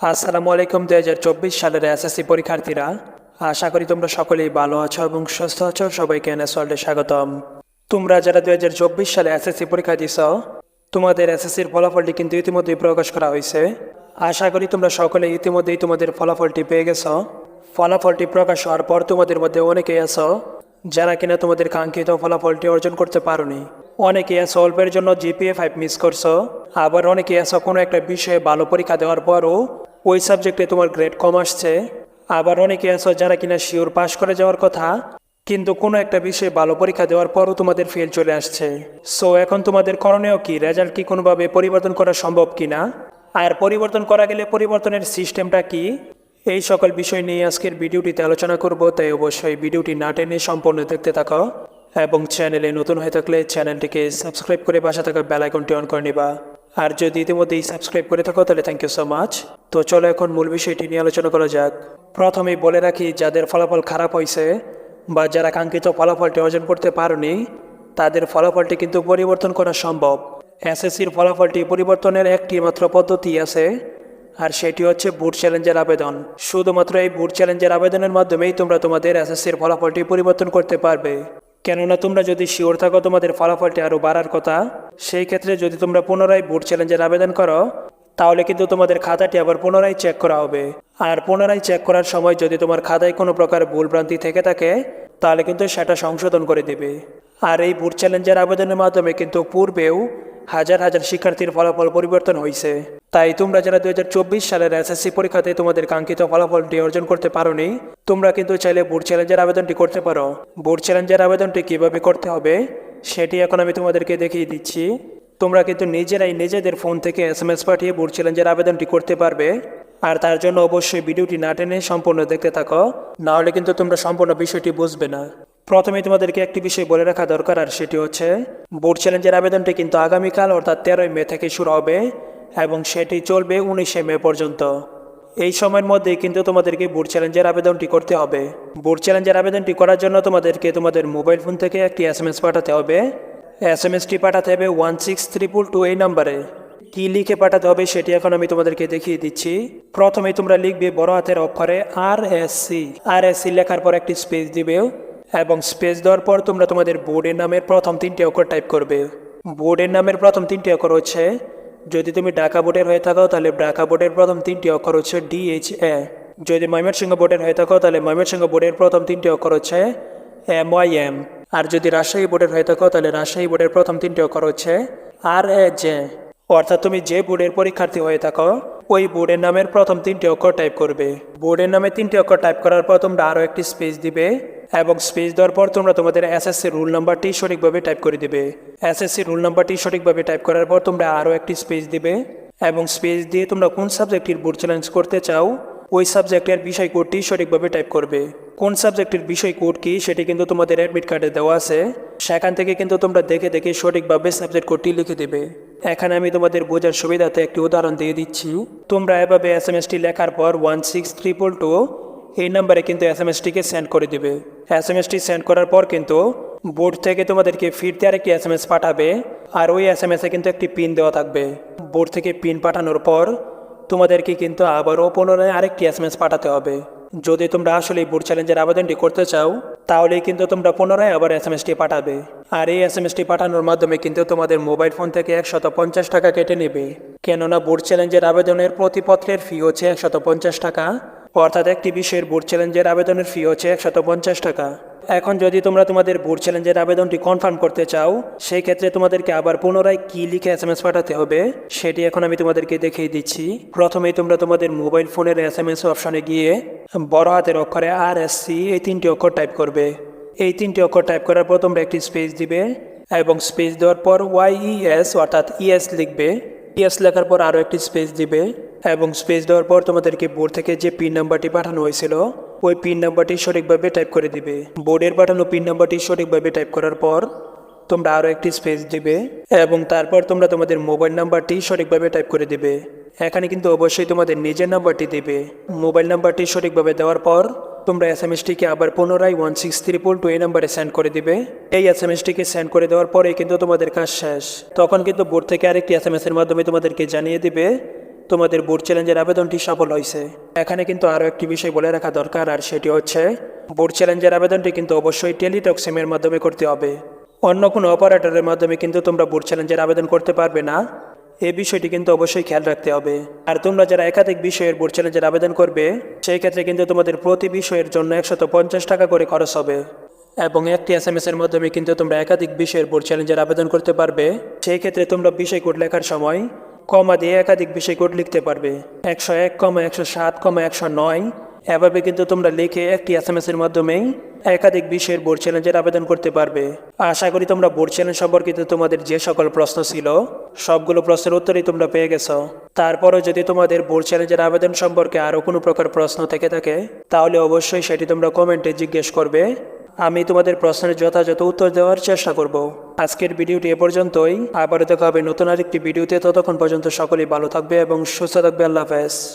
আসসালামু আলাইকুম, দুই হাজার চব্বিশ সালের এসএসসি পরীক্ষার্থীরা। আশা করি তোমরা সকলেই ভালো আছো এবং সুস্থ আছো। সবাইকে এনএসওয়ার্ল্ডে স্বাগতম। তোমরা যারা দুই হাজার চব্বিশ সালে এসএসসি পরীক্ষা দিছ, তোমাদের এসএসসির ফলাফলটি কিন্তু ইতিমধ্যেই প্রকাশ করা হয়েছে। আশা করি তোমরা সকলে ইতিমধ্যেই তোমাদের ফলাফলটি পেয়ে গেছো। ফলাফলটি প্রকাশ হওয়ার পর তোমাদের মধ্যে অনেকেই আছো, যারা কিনা তোমাদের কাঙ্ক্ষিত ফলাফলটি অর্জন করতে পারোনি। অনেকে আছো অল্পের জন্য জিপিএ ফাইভ মিস করছ, আবার অনেকে আছো কোনো একটা বিষয়ে ভালো পরীক্ষা দেওয়ার পরও ওই সাবজেক্টে তোমার গ্রেড কম আসছে। আবার অনেকে আছো যারা কিনা শিওর পাশ করে যাওয়ার কথা, কিন্তু কোনো একটা বিষয়ে ভালো পরীক্ষা দেওয়ার পরও তোমাদের ফেল চলে আসছে। সো এখন তোমাদের করণীয় কি? রেজাল্ট কি কোনোভাবে পরিবর্তন করা সম্ভব কি না আর পরিবর্তন করা গেলে পরিবর্তনের সিস্টেমটা কি? এই সকল বিষয় নিয়ে আজকের ভিডিওটিতে আলোচনা করব, তাই অবশ্যই ভিডিওটি না টেনে সম্পূর্ণ দেখতে থাকো এবং চ্যানেলে নতুন হয়ে থাকলে চ্যানেলটিকে সাবস্ক্রাইব করে পাশে থাকা বেল আইকনটি অন করে নিবা। আর যদি ইতিমধ্যেই সাবস্ক্রাইব করে থাকো, তাহলে থ্যাংক ইউ সো মাচ তো চলো এখন মূল বিষয়টি নিয়ে আলোচনা করা যাক। প্রথমেই বলে রাখি, যাদের ফলাফল খারাপ হয়েছে বা যারা কাঙ্ক্ষিত ফলাফলটি অর্জন করতে পারোনি, তাদের ফলাফলটি কিন্তু পরিবর্তন করা সম্ভব। এসএসসির ফলাফলটি পরিবর্তনের একটি মাত্র পদ্ধতি আছে, আর সেটি হচ্ছে বুট চ্যালেঞ্জের আবেদন। শুধুমাত্র এই বুট চ্যালেঞ্জের আবেদনের মাধ্যমেই তোমরা তোমাদের এসএসসির ফলাফলটি পরিবর্তন করতে পারবে। কেননা তোমরা যদি শিওর থাকো, তোমাদের ফলাফলটি আরও বাড়ার কথা। সেই ক্ষেত্রে যদি তোমরা পুনরায় বুট চ্যালেঞ্জের আবেদন করো, তাহলে কিন্তু তোমাদের খাতাটি আবার পুনরায় চেক করা হবে। আর পুনরায় চেক করার সময় যদি তোমার খাতায় কোনো প্রকার ভুলভ্রান্তি থেকে থাকে, তাহলে কিন্তু সেটা সংশোধন করে দেবে। আর এই বুট চ্যালেঞ্জের আবেদনের মাধ্যমে কিন্তু পূর্বেও হাজার হাজার শিক্ষার্থীর ফলাফল পরিবর্তন হয়েছে তাই তোমরা যারা দুই হাজার চব্বিশ সালের এসএসসি পরীক্ষাতে তোমাদের কাঙ্ক্ষিত ফলাফলটি অর্জন করতে পারোনি, তোমরা কিন্তু চাইলে বোর্ড চ্যালেঞ্জের আবেদনটি করতে পারো। বোর্ড চ্যালেঞ্জের আবেদনটি কীভাবে করতে হবে, সেটি এখন আমি তোমাদেরকে দেখিয়ে দিচ্ছি। তোমরা কিন্তু নিজেরাই নিজেদের ফোন থেকে এস এম এস পাঠিয়ে বোর্ড চ্যালেঞ্জের আবেদনটি করতে পারবে। আর তার জন্য অবশ্যই ভিডিওটি না টেনে সম্পূর্ণ দেখতে থাকো, নাহলে কিন্তু তোমরা সম্পূর্ণ বিষয়টি বুঝবে না। প্রথমে তোমাদেরকে একটি বিষয় বলে রাখা দরকার, আর সেটি হচ্ছে বোর্ড চ্যালেঞ্জের আবেদনটি কিন্তু আগামীকাল, অর্থাৎ তেরোই মে থেকে শুরু হবে, এবং সেটি চলবে উনিশে মে পর্যন্ত। এই সময়ের মধ্যেই কিন্তু তোমাদেরকে বোর্ড চ্যালেঞ্জের আবেদনটি করতে হবে। বোর্ড চ্যালেঞ্জের আবেদনটি করার জন্য তোমাদেরকে তোমাদের মোবাইল ফোন থেকে একটি এস এম এস পাঠাতে হবে। এস এম এসটি পাঠাতে হবে ওয়ান সিক্স ত্রিপুল টু এই নাম্বারে। কি লিখে পাঠাতে হবে সেটি এখন আমি তোমাদেরকে দেখিয়ে দিচ্ছি। প্রথমে তোমরা লিখবে বড় হাতের অক্ষরে R S C R S C লেখার পর একটি স্পেস দিবে। এবং স্পেস দেওয়ার পর তোমরা তোমাদের বোর্ডের নামের প্রথম তিনটি অক্ষর টাইপ করবে। বোর্ডের নামের প্রথম তিনটি অক্ষর হচ্ছে, যদি তুমি ঢাকা বোর্ডের হয়ে থাকো, তাহলে ঢাকা বোর্ডের প্রথম তিনটি অক্ষর হচ্ছে ডিএইচ এ যদি ময়মনসিংহ বোর্ডের হয়ে থাকো, তাহলে ময়মনসিংহ বোর্ডের প্রথম তিনটি অক্ষর হচ্ছে এম ওয়াই এম আর যদি রাজশাহী বোর্ডের হয়ে থাকো, তাহলে রাজশাহী বোর্ডের প্রথম তিনটি অক্ষর হচ্ছে আর এ জে অর্থাৎ তুমি যে বোর্ডের পরীক্ষার্থী হয়ে থাকো, ওই বোর্ডের নামের প্রথম তিনটি অক্ষর টাইপ করবে। বোর্ডের নামে তিনটি অক্ষর টাইপ করার পর তোমরা আরও একটি স্পেস দিবে। এবং স্পেস দেওয়ার পর তোমরা তোমাদের এসএসসি রুল নাম্বারটি সঠিকভাবে টাইপ করে দিবে। এসএসসি রুল নাম্বারটি সঠিকভাবে টাইপ করার পর তোমরা আরও একটি স্পেস দিবে এবং স্পেস দিয়ে তোমরা কোন সাবজেক্টের বোর্ড চ্যালেঞ্জ করতে চাও, ওই সাবজেক্টের বিষয় কোডটি সঠিকভাবে টাইপ করবে। কোন সাবজেক্টের বিষয় কোড কি সেটি কিন্তু তোমাদের অ্যাডমিট কার্ডে দেওয়া আছে। সেখান থেকে কিন্তু তোমরা দেখে দেখে সঠিকভাবে সাবজেক্ট কোডটি লিখে দেবে। এখানে আমি তোমাদের বোঝার সুবিধাতে একটি উদাহরণ দিয়ে দিচ্ছি। তোমরা এভাবে এস এম এসটি লেখার পর ওয়ান সিক্স ট্রিপল টু এই নাম্বারে কিন্তু এস এম এসটিকে সেন্ড করে দিবে। এস এম এসটি সেন্ড করার পর কিন্তু বোর্ড থেকে তোমাদেরকে ফিরতে আরেকটি এস এম এস পাঠাবে আর ওই এস এম এসে কিন্তু একটি পিন দেওয়া থাকবে। বোর্ড থেকে পিন পাঠানোর পর তোমাদেরকে কিন্তু আবারও পুনরায় আরেকটি এস এম এস পাঠাতে হবে। যদি তোমরা আসলে এই বোর্ড চ্যালেঞ্জের আবেদনটি করতে চাও, তাহলেই কিন্তু তোমরা পুনরায় আবার এস এম এসটি পাঠাবে। আর এই এস এম এসটি পাঠানোর মাধ্যমে কিন্তু তোমাদের মোবাইল ফোন থেকে একশত পঞ্চাশ টাকা কেটে নেবে। কেননা বোর্ড চ্যালেঞ্জের আবেদনের প্রতিপত্রের ফি হচ্ছে একশত পঞ্চাশ টাকা। অর্থাৎ একটি বিষয়ের বোর্ড চ্যালেঞ্জের আবেদনের ফি হচ্ছে একশত পঞ্চাশ টাকা। এখন যদি তোমরা তোমাদের বোর্ড চ্যালেঞ্জের আবেদনটি কনফার্ম করতে চাও, সেই ক্ষেত্রে তোমাদেরকে আবার পুনরায় কি লিখে এস এম এস পাঠাতে হবে, সেটি এখন আমি তোমাদেরকে দেখিয়ে দিচ্ছি। প্রথমেই তোমরা তোমাদের মোবাইল ফোনের এস এম এস অপশনে গিয়ে বড় হাতের অক্ষরে আর এস সি এই তিনটি অক্ষর টাইপ করবে। এই তিনটি অক্ষর টাইপ করার পর তোমরা একটি স্পেস দিবে এবং স্পেস দেওয়ার পর ওয়াই ইএস অর্থাৎ ইএস লিখবে। ইএস লেখার পর আরও একটি স্পেস দিবে। এবং স্পেস দেওয়ার পর তোমাদেরকে বোর্ড থেকে যে পিন নাম্বারটি পাঠানো হয়েছিল, ওই পিন নাম্বারটি সঠিকভাবে টাইপ করে দিবে। বোর্ডের পাঠানো পিন নাম্বারটি সঠিকভাবে টাইপ করার পর তোমরা আরও একটি স্পেস দিবে এবং তারপর তোমরা তোমাদের মোবাইল নাম্বারটি সঠিকভাবে টাইপ করে দিবে। এখানে কিন্তু অবশ্যই তোমাদের নিজের নাম্বারটি দেবে। মোবাইল নাম্বারটি সঠিকভাবে দেওয়ার পর তোমরা এস এম এসটিকে আবার পুনরায় ওয়ান সিক্স ত্রিপল টু এই নাম্বারে সেন্ড করে দিবে। এই এস এম এসটিকে সেন্ড করে দেওয়ার পরে কিন্তু তোমাদের কাজ শেষ। তখন কিন্তু বোর্ড থেকে আরেকটি এস এম এর মাধ্যমে তোমাদেরকে জানিয়ে দিবে তোমাদের বোর্ড চ্যালেঞ্জের আবেদনটি সফল হয়েছে। এখানে কিন্তু আরও একটি বিষয় বলে রাখা দরকার, আর সেটি হচ্ছে বোর্ড চ্যালেঞ্জের আবেদনটি কিন্তু অবশ্যই টেলিটক সিমের মাধ্যমে করতে হবে। অন্য কোনো অপারেটরের মাধ্যমে কিন্তু তোমরা বোর্ড চ্যালেঞ্জের আবেদন করতে পারবে না। এই বিষয়টি কিন্তু অবশ্যই খেয়াল রাখতে হবে। আর তোমরা যারা একাধিক বিষয়ের বোর্ড চ্যালেঞ্জের আবেদন করবে, সেই ক্ষেত্রে কিন্তু তোমাদের প্রতি বিষয়ের জন্য একশত পঞ্চাশ টাকা করে খরচ হবে। এবং একটি এস এম এর মাধ্যমে কিন্তু তোমরা একাধিক বিষয়ের বোর্ড চ্যালেঞ্জের আবেদন করতে পারবে। সেই ক্ষেত্রে তোমরা বিষয় কোড লেখার সময় কমা দিয়ে একাধিক বিষয় কোড লিখতে পারবে। একশো এক কমা একশো সাত কমা একশো নয়, এভাবে কিন্তু তোমরা লিখে একটি এস এম এর মাধ্যমেই একাধিক বিষয়ের বোর্ড চ্যালেঞ্জের আবেদন করতে পারবে। আশা করি তোমরা বোর্ড চ্যালেঞ্জ সম্পর্কিত তোমাদের যে সকল প্রশ্ন ছিল, সবগুলো প্রশ্নের উত্তরই তোমরা পেয়ে গেছো। তারপরও যদি তোমাদের বোর্ড চ্যালেঞ্জের আবেদন সম্পর্কে আরও কোনো প্রকার প্রশ্ন থেকে থাকে, তাহলে অবশ্যই সেটি তোমরা কমেন্টে জিজ্ঞেস করবে। আমি তোমাদের প্রশ্নের যথাযথ উত্তর দেওয়ার চেষ্টা করব। আজকের ভিডিওটি এ পর্যন্তই। আবার দেখা হবে নতুন আরেকটি ভিডিওতে। ততক্ষণ পর্যন্ত সকলেই ভালো থাকবে এবং সুস্থ থাকবে। আল্লাহ হাফেজ।